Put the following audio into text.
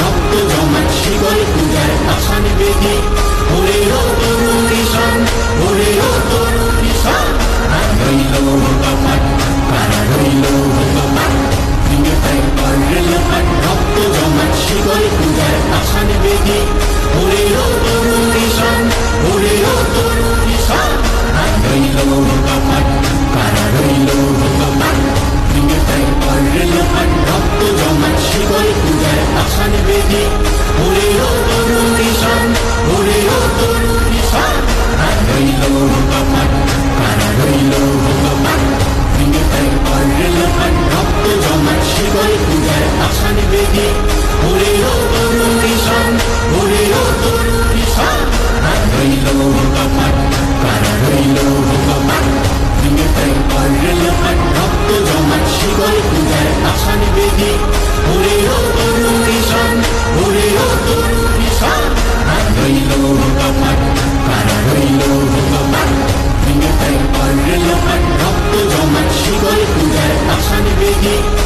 রক্ত জমাট শিবল পূজায় আসান বেদী বেদী ওরে ও তরুণ কিষাণ ওরে ও তরুণ কিষাণ কারা রইল ভগবান কারা রইল ভগবান দিনে তাই পর্যলপান রক্ত জমান শিবই পূজার আসান বেদী ওরে ও তরুণ কিষাণ ওরে money, it.